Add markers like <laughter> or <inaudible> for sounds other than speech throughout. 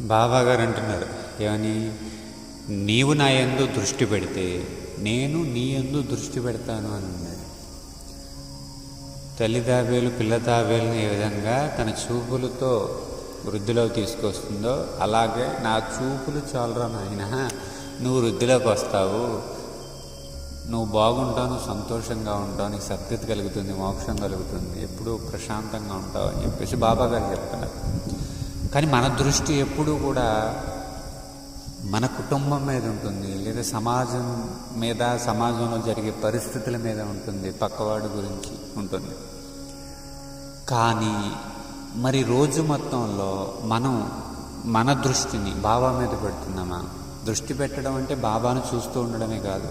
బాబా గారు అంటున్నారు ఏమని? నీవు నా ఎందు దృష్టి పెడితే నేను నీ ఎందు దృష్టి పెడతాను అని అన్నాడు. తల్లి తాబేలు పిల్ల తాబేలుని ఏ విధంగా తన చూపులతో వృద్ధిలోకి తీసుకొస్తుందో అలాగే నా చూపులు చాలరా నాయన నువ్వు వృద్ధిలోకి వస్తావు. నువ్వు బాగుంటావు సంతోషంగా ఉంటావు నీకు సద్గతి కలుగుతుంది మోక్షం కలుగుతుంది ఎప్పుడూ ప్రశాంతంగా ఉంటావు అని చెప్పేసి బాబా గారు చెప్తున్నారు. కానీ మన దృష్టి ఎప్పుడూ కూడా మన కుటుంబం మీద ఉంటుంది లేదా సమాజం మీద సమాజంలో జరిగే పరిస్థితుల మీద ఉంటుంది పక్కవాడి గురించి ఉంటుంది. కానీ మరి రోజు మొత్తంలో మనం మన దృష్టిని బాబా మీద పెడుతున్నామా? దృష్టి పెట్టడం అంటే బాబాను చూస్తూ ఉండడమే కాదు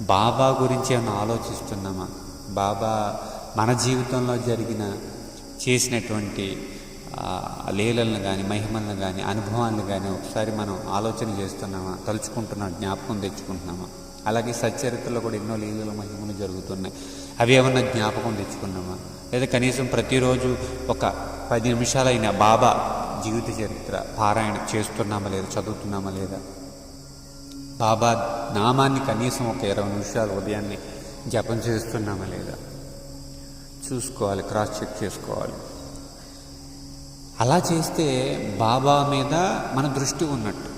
బాబా గురించి ఏమైనా ఆలోచిస్తున్నామా? బాబా మన జీవితంలో జరిగిన చేసినటువంటి లీలలను కానీ మహిమలను కానీ అనుభవాలను కానీ ఒకసారి మనం ఆలోచన చేస్తున్నామా? తలుచుకుంటున్నాం జ్ఞాపకం తెచ్చుకుంటున్నామా? అలాగే సచ్చరిత్రలో కూడా ఎన్నో లీలలు మహిమలు జరుగుతున్నాయి. అవి ఏమన్నా జ్ఞాపకం తెచ్చుకున్నామా? లేదా కనీసం ప్రతిరోజు ఒక పది నిమిషాలైన బాబా జీవిత చరిత్ర పారాయణ చేస్తున్నామా లేదా? చదువుతున్నామా లేదా? బాబా నామాన్ని కనీసం ఒక ఇరవై నిమిషాలు ఉదయాన్నే జపం చేస్తున్నామా లేదా? చూసుకోవాలి క్రాస్ చెక్ చేసుకోవాలి. అలా చేస్తే బాబా మీద మన దృష్టి ఉన్నట్టు.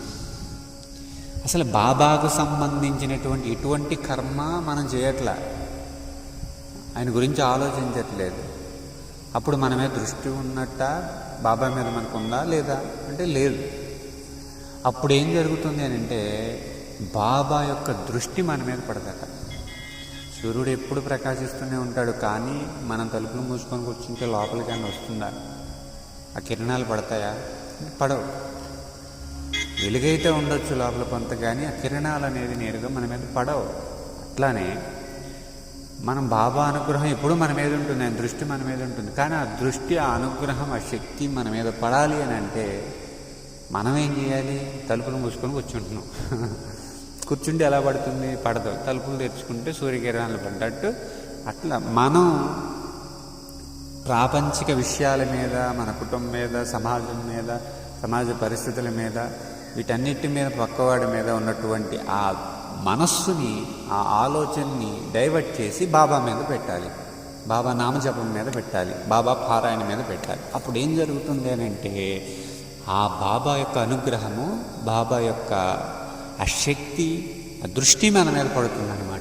అసలు బాబాకు సంబంధించినటువంటి ఎటువంటి కర్మ మనం చేయట్లా? ఆయన గురించి ఆలోచించట్లేదు. అప్పుడు మన మీద దృష్టి ఉన్నట్ట బాబా మీద మనకు ఉందా లేదా? అంటే లేదు. అప్పుడు ఏం జరుగుతుంది అని అంటే బాబా యొక్క దృష్టి మన మీద పడదట. సూర్యుడు ఎప్పుడు ప్రకాశిస్తూనే ఉంటాడు కానీ మనం తలుపులు మూసుకొని కూర్చుంటే లోపలికి వస్తుందా? ఆ కిరణాలు పడతాయా? పడవు. వెలుగైతే ఉండొచ్చు లోపల కొంత కానీ ఆ కిరణాలు అనేది నేరుగా మన మీద పడవు. అట్లానే మనం బాబా అనుగ్రహం ఎప్పుడు మన మీద ఉంటుంది ఆయన దృష్టి మన మీద ఉంటుంది. కానీ ఆ దృష్టి ఆ అనుగ్రహం ఆ శక్తి మన మీద పడాలి అని అంటే మనం ఏం చేయాలి? తలుపులు మూసుకొని కూర్చుంటున్నాం. <laughs> కూర్చుంటే ఎలా పడుతుంది? పడదు. తలుపులు తెరుచుకుంటే సూర్యకిరణాలు పడ్డట్టు అట్లా మనం ప్రాపంచిక విషయాల మీద మన కుటుంబం మీద సమాజం మీద సమాజ పరిస్థితుల మీద వీటన్నిటి మీద పక్కవాడి మీద ఉన్నటువంటి ఆ మనస్సుని ఆ ఆలోచనని డైవర్ట్ చేసి బాబా మీద పెట్టాలి. బాబా నామజపం మీద పెట్టాలి. బాబా పారాయణ మీద పెట్టాలి. అప్పుడు ఏం జరుగుతుంది అంటే ఆ బాబా యొక్క అనుగ్రహము బాబా యొక్క ఆ శక్తి ఆ దృష్టి మన మీద పడుతుందన్నమాట.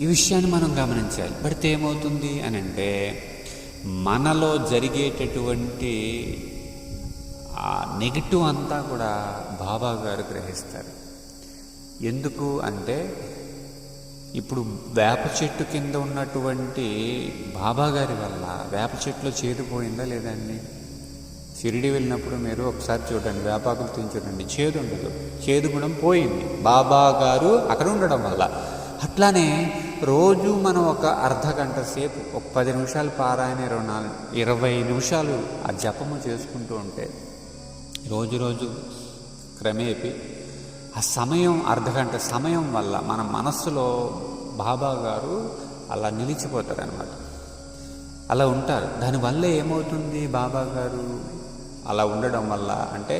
ఈ విషయాన్ని మనం గమనించాలి. పడితే ఏమవుతుంది అని అంటే మనలో జరిగేటటువంటి ఆ నెగిటివ్ అంతా కూడా బాబా గారు గ్రహిస్తారు. ఎందుకు అంటే ఇప్పుడు వేప చెట్టు కింద ఉన్నటువంటి బాబా గారి వల్ల వేప చెట్టులో చేదు పోయిందా లేదండి షిరిడి వెళ్ళినప్పుడు మీరు ఒకసారి చూడండి వేపాకులు తిని చూడండి చేదు ఉండదు. చేదు గుణం పోయింది. బాబా గారు అక్కడ ఉండడం వల్ల. అట్లానే రోజు మనం ఒక అర్ధ గంట సేపు ఒక పది నిమిషాలు పారాయణ ఇరవై నాలుగు ఇరవై నిమిషాలు ఆ జపము చేసుకుంటూ ఉంటే రోజు రోజు క్రమేపి ఆ సమయం అర్ధగంట సమయం వల్ల మన మనస్సులో బాబా గారు అలా నిలిచిపోతారనమాట అలా ఉంటారు. దానివల్ల ఏమవుతుంది బాబా గారు? అలా ఉండడం వల్ల అంటే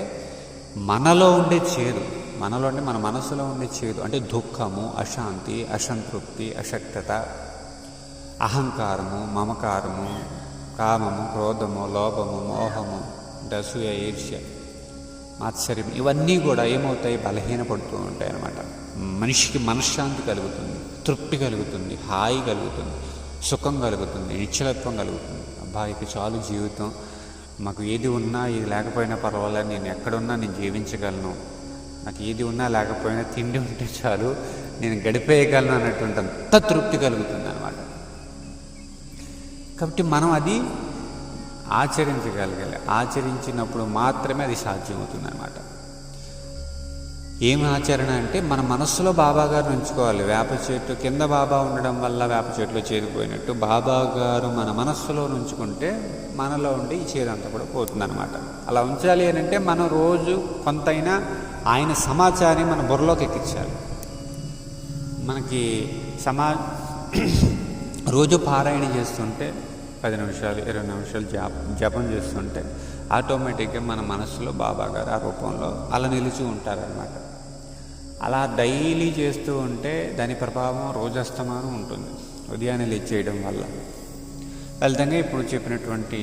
మనలో ఉండే చేదు మనలో అంటే మన మనసులో ఉండే చేదు అంటే దుఃఖము అశాంతి అసంతృప్తి అశక్తత అహంకారము మమకారము కామము క్రోధము లోభము మోహము దసూయ ఈర్ష్య మాత్సర్యం ఇవన్నీ కూడా ఏమవుతాయి? బలహీనపడుతూ ఉంటాయి అన్నమాట. మనిషికి మనశ్శాంతి కలుగుతుంది తృప్తి కలుగుతుంది హాయి కలుగుతుంది సుఖం కలుగుతుంది నిశ్చలత్వం కలుగుతుంది. అబ్బా ఇక చాలు జీవితం. మాకు ఏది ఉన్నా ఏది లేకపోయినా పర్వాలేదు నేను ఎక్కడున్నా నేను జీవించగలను. నాకు ఏది ఉన్నా లేకపోయినా తిండి ఉంటే చాలు నేను గడిపేయగలను అన్నటువంటి అంత తృప్తి కలుగుతుంది అనమాట కాబట్టి మనం అది ఆచరించగలగాలి. ఆచరించినప్పుడు మాత్రమే అది సాధ్యమవుతుంది అనమాట ఏం ఆచరణ అంటే మన మనస్సులో బాబాగారు ఉంచుకోవాలి. వేప చెట్టు కింద బాబా ఉండడం వల్ల వేప చెట్టులో చేరిపోయినట్టు బాబాగారు మన మనస్సులో ఉంచుకుంటే మనలో ఉండి ఈ చేదంతా కూడా పోతుందన్నమాట. అలా ఉంచాలి అని అంటే మనం రోజు కొంతైనా ఆయన సమాచారాన్ని మన బుర్రలోకి ఎక్కించాలి మనకి సమా <clears throat> రోజు పారాయణ చేస్తుంటే పది నిమిషాలు ఇరవై నిమిషాలు జాప జపం చేస్తుంటే ఆటోమేటిక్గా మన మనసులో బాబా గారు ఆ రూపంలో అలా నిలిచి ఉంటారనమాట అలా డైలీ చేస్తూ ఉంటే దాని ప్రభావం రోజస్తమానం ఉంటుంది. ఉదయాన్నే లేచి చేయడం వల్ల. ఫలితంగా ఇప్పుడు చెప్పినటువంటి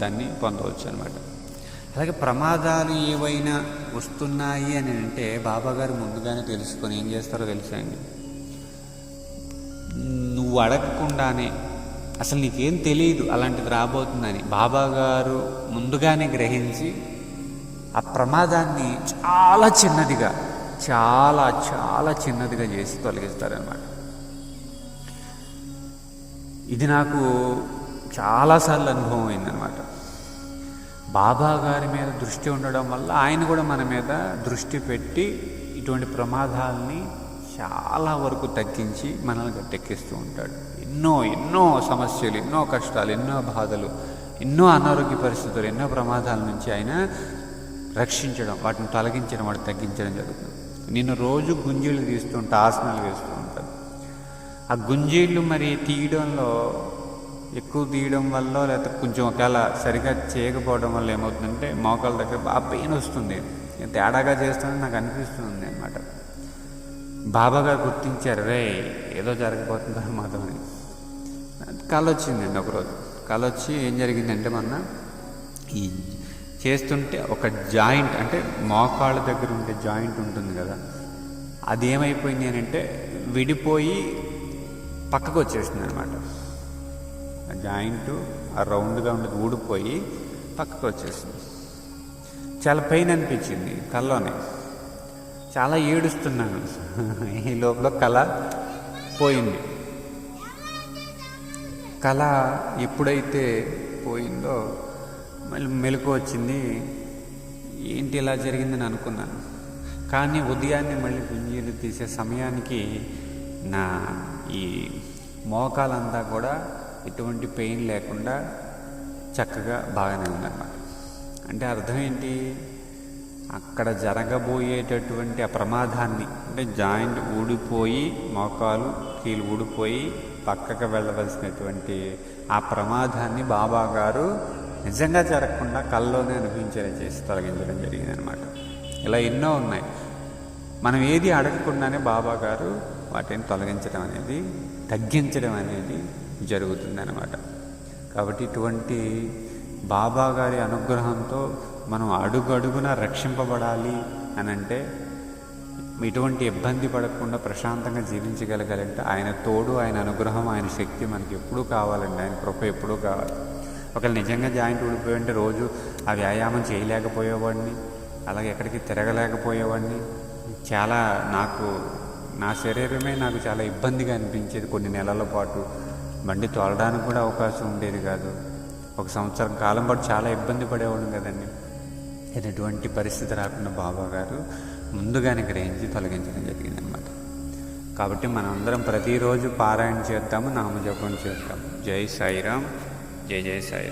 దాన్ని పొందవచ్చు అనమాట అలాగే ప్రమాదాలు ఏవైనా వస్తున్నాయి అని అంటే బాబాగారు ముందుగానే తెలుసుకొని ఏం చేస్తారో తెలుసా అండి? నువ్వు అడగకుండానే అసలు నీకేం తెలియదు అలాంటిది రాబోతుందని బాబాగారు ముందుగానే గ్రహించి ఆ ప్రమాదాన్ని చాలా చిన్నదిగా చాలా చాలా చిన్నదిగా చేసి తొలగిస్తారనమాట ఇది నాకు చాలాసార్లు అనుభవం అయిందనమాట బాబా గారి మీద దృష్టి ఉండడం వల్ల ఆయన కూడా మన మీద దృష్టి పెట్టి ఇటువంటి ప్రమాదాలని చాలా వరకు తగ్గించి మనల్ని గట్టెక్కిస్తూ ఉంటాడు. ఎన్నో ఎన్నో సమస్యలు ఎన్నో కష్టాలు ఎన్నో బాధలు ఎన్నో అనారోగ్య పరిస్థితులు ఎన్నో ప్రమాదాల నుంచి ఆయన రక్షించడం వాటిని తొలగించడం వాటిని తగ్గించడం జరుగుతుంది. నిన్ను రోజు గుంజీలు తీస్తుంటా ఆసనాలు వేస్తూ ఉంటాను ఆ గుంజీళ్ళు మరి తీయడంలో ఎక్కువ తీయడం వల్ల లేకపోతే కొంచెం ఒకవేళ సరిగా చేయకపోవడం వల్ల ఏమవుతుందంటే మోకాల దగ్గర బాగా పెయిన్ వస్తుంది. తేడాగా చేస్తుందని నాకు అనిపిస్తుంది అనమాట బాబా గారు గుర్తించారు రే ఏదో జరగబోతుంది ప్రమాదం అని. కళ వచ్చిందండి ఒకరోజు. కళ వచ్చి ఏం జరిగిందంటే మొన్న ఈ చేస్తుంటే ఒక జాయింట్ అంటే మోకాళ్ళ దగ్గర ఉండే జాయింట్ ఉంటుంది కదా అది ఏమైపోయింది అని అంటే విడిపోయి పక్కకు వచ్చేసింది అనమాట ఆ జాయింట్ ఆ రౌండ్గా ఉండేది ఊడిపోయి పక్కకు వచ్చేసింది. చాలా పెయిన్ అనిపించింది కల్లోనే చాలా ఏడుస్తున్నాను. ఈ లోపల కళ పోయింది. కళ ఎప్పుడైతే పోయిందో మళ్ళీ మెలకు వచ్చింది. ఏంటి ఇలా జరిగిందని అనుకున్నాను. కానీ ఉదయాన్నే మళ్ళీ గుంజీలు తీసే సమయానికి నా ఈ మోకాలంతా కూడా ఎటువంటి పెయిన్ లేకుండా చక్కగా బాగానే ఉందన్నమాట. అంటే అర్థం ఏంటి? అక్కడ జరగబోయేటటువంటి ఆ ప్రమాదాన్ని అంటే జాయింట్ ఊడిపోయి మోకాలు కీలు ఊడిపోయి పక్కకు వెళ్ళవలసినటువంటి ఆ ప్రమాదాన్ని బాబా గారు నిజంగా జరగకుండా కల్లోనే అనుభవించేలా చేసి తొలగించడం జరిగిందనమాట ఇలా ఎన్నో ఉన్నాయి. మనం ఏది అడగకుండానే బాబా గారు వాటిని తొలగించడం అనేది తగ్గించడం అనేది జరుగుతుందన్నమాట. కాబట్టి ఇటువంటి బాబా గారి అనుగ్రహంతో మనం అడుగడుగున రక్షింపబడాలి అని అంటే ఎటువంటి ఇబ్బంది పడకుండా ప్రశాంతంగా జీవించగలగాలంటే ఆయన తోడు ఆయన అనుగ్రహం ఆయన శక్తి మనకి ఎప్పుడూ కావాలండి. ఆయన కృప ఎప్పుడూ కావాలి. ఒకవేళ నిజంగా జాయింట్ ఊడిపోయి ఉంటే రోజు ఆ వ్యాయామం చేయలేకపోయేవాడిని అలాగే ఎక్కడికి తిరగలేకపోయేవాడిని. చాలా నాకు నా శరీరమే నాకు చాలా ఇబ్బందిగా అనిపించేది కొన్ని నెలల పాటు. బండి తోలడానికి కూడా అవకాశం ఉండేది కాదు. ఒక సంవత్సరం కాలం పాటు చాలా ఇబ్బంది పడేవాడు కదండి. ఎటువంటి పరిస్థితి రాకుండా బాబా గారు ముందుగానే గ్రహించి తొలగించడం జరిగిందనమాట కాబట్టి మనందరం ప్రతిరోజు పారాయణ చేద్దాము నామజపం చేద్దాం జై సాయిరామ్ జై జై సాయి